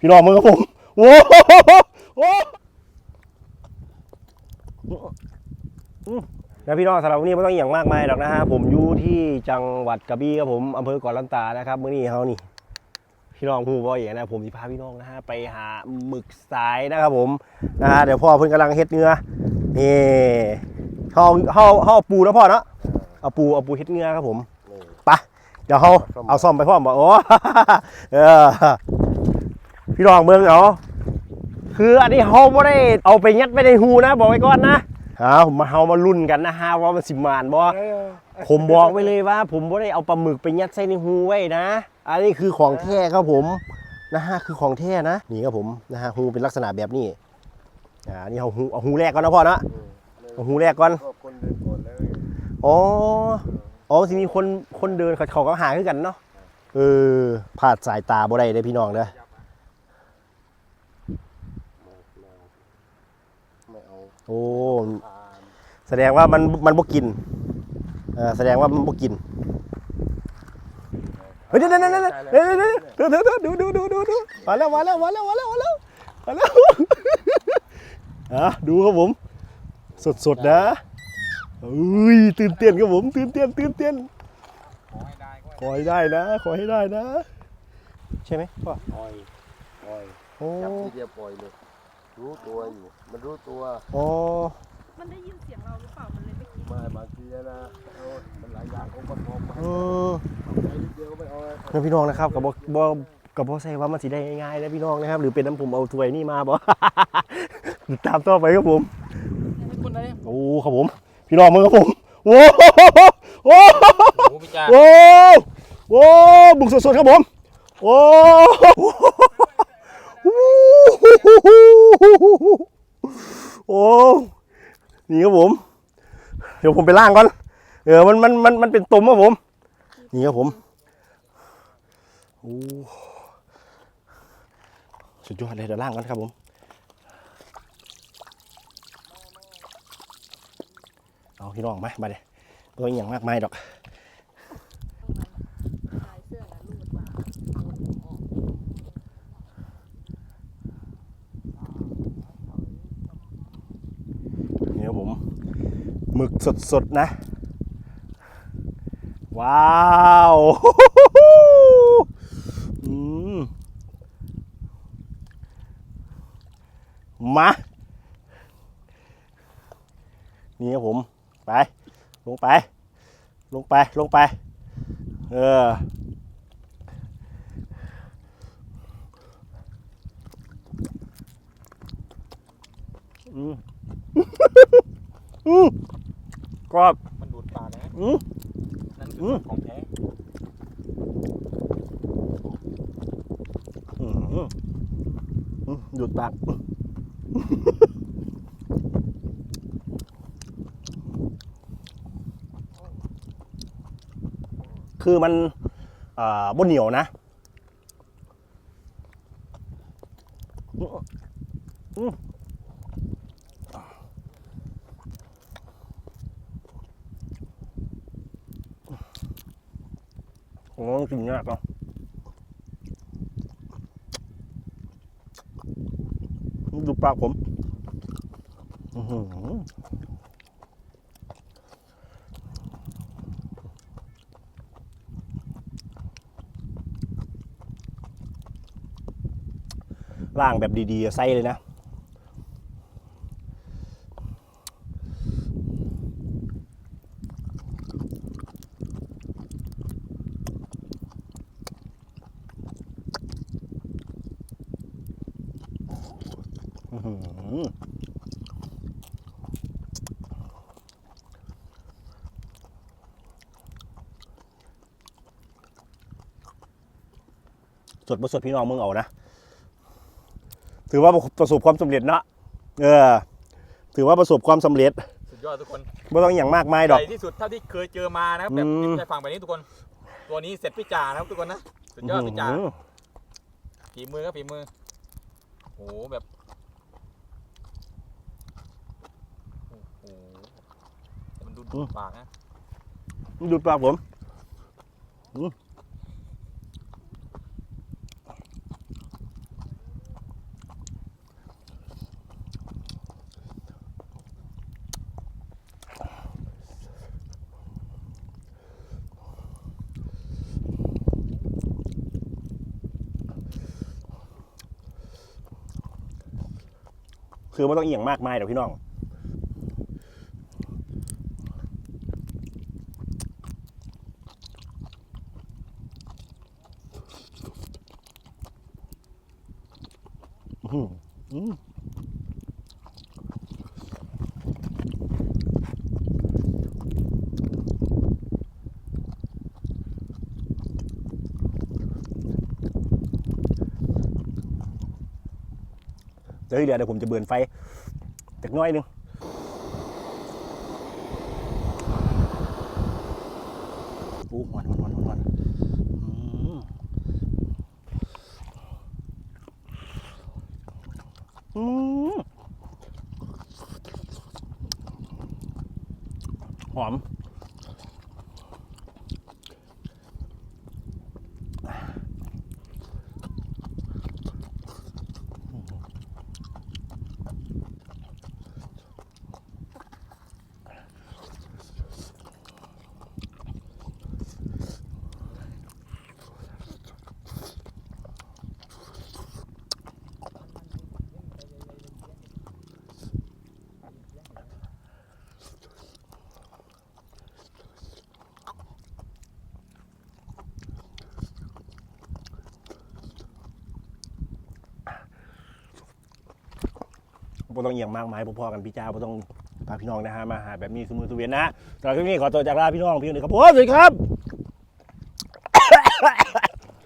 พี่น้องมึงครับผมโอ้โหโอ้แล้วพี่น้องสำหรับวันนี้ไม่ต้องอย่างมากมายหรอกนะฮะผมอยู่ที่จังหวัดกระบี่ครับผมอำเภอเก่อลันตานะครับมื้อนี้เขานี่พี่น้องผู้บ่อย่างนะผมจะพาพี่น้องนะฮะไปหาหมึกสายนะครับผมนะฮะเดี๋ยวพ่อเพิ่นกำลังเฮ็ดเนื้อนี่เฮาเฮาเฮาเอปูนะพ่อเนาะเอาปูเอาปูเฮ็ดเนื้อครับผมไปเดี๋ยวเฮาเอาซ่อมไปพ่อมบ่โอ้เออ พี่น้องเมืองเอาคืออันนี้เฮาบ่ได้เอาไปยัดไว้ในหูนะ บอกไว้ก่อนนะเอามาเฮามาลุ้นกันนะฮะว่ามันสิมานบ่ผมบอกไว้เลยว่า ผมไม่ได้เอาปลาหมึกไปยัดใส่ในหูไว้นะ อันนี้คือของแท้ครับผมนะฮะคือของแท้นะนี่ครับผมนะฮะหูเป็นลักษณะแบบนี้อ่านี่เอาหูเอาหูแรกก่อนนะพ่อนะเอาหูแรกก่อนก็คนเดินก่อนแล้วอ๋ออ๋อสิมีคนคนเดินเขาเขาก็หาขึ้นกันเนาะเออพลาดสายตาบ่ได้เลยพี่น้องเด้อ ไม่เอา โอ้ผ่านแสดงว่ามันมันบ่กินเออแสดงว่ามันบ่กิน เฮ้ยเดี๋ยวเดี๋ยวเดี๋ยวเดี๋ยวเดี๋ยวเดี๋ยวเดี๋ยวดูดูดูดูดูมาแล้วมาแล้วมาแล้วมาแล้วมาแล้วมาแล้วอะดูครับผม สดสดๆนะอุ้ยตื่นเต้นครับผม ตื่นเต้นตื่นเต้นขอให้ได้ก็ขอให้ได้นะ ขอให้ได้นะ ใช่ไหมพ่อปล่อยปล่อยโอ้จับทีเดียวปล่อยเลย รู้ตัวอยู่ มันรู้ตัวอ๋อมันได้ยินเสียงเราหรือเปล่า มันเลยไม่คิดไมาบางทีนะโอ้ยมันหลายอย่างองค์ประกอบมาเออใช้นิดเดียวก็ไม่เอาเลยนะพี่น้องนะครับกับบ่บ่กับบ่ใส่ว่ามันสิได้ง่ายๆนะพี่น้องนะครับ หรือเป็นน้ำผมเอาถ้วยนี่มาบ่ติดตามต่อไปครับผม คนอะไรโอ้ครับผม พี่น้องมึงครับผมโอ้โหโอ้โหโอ้พี่จ่าโอ้โหบุกสดๆครับผมโอ้โอ้ โอ้นี่ครับผม เดี๋ยวผมไปล่างก่อน เออ มัน มัน มัน มันเป็นตุ่มครับผม นี่ครับผมโอ้สุดยอดเลยเดี๋ยวล่างกันครับผม เอาพี่น้องมามาเลยตัวอหย่างมากมายดอก ลายเสื้อนะรูดมา นี่ครับผมห มึกสดๆนะ ว้าวมมา นี่ครับผม ไป ลงไป ลงไป ลงไป เอออืม อืม กรอบมันดูดปากนะอืมนั่นอืคือมของแท้อืมอืมอืมหยุดปากคือมันอ่าบนเหนียวนะอืม ผมว่ามันกินยากเนาะดูปากผมล่างแบบดีๆไส้เลยนะ สดบ่สดพี่น้องมึงเอานะ ถือว่าประสบความสำเร็จเนาะเออ ถือว่าประสบความสำเร็จ สุดยอดทุกคนไม่ต้องอย่างมากมายดอกใหญ่ที่สุดเท่าที่เคยเจอมานะครับแบบอืมที่ได้ฟังแบบนี้ทุกคน ตัวนี้เสร็จพี่จ่านะครับทุกคนนะ สุดยอดพี่จ่าอื้อหือฝีมือครับฝีมือโอ้โหแบบ อืม ปากนะดูดปากผมมคือไม่ต้องเอียงมากมายหรอกพี่น้อง อื้อหืออื้อเดี๋ยวเดี๋ยวผมจะเบือนไฟจากน้อยนึงโอ้หวานหวานหวานหวานอืมอืม หอม บ่ต้องเอียงมากมายพอๆกันพี่จ้าบ่ต้องพาพี่น้องนะฮะมาหาแบบนี้สมือสเวียนนะฮะตอนนี้ขอตัวจากลาพี่น้องพี่นึงครับผมสวัสดีครับ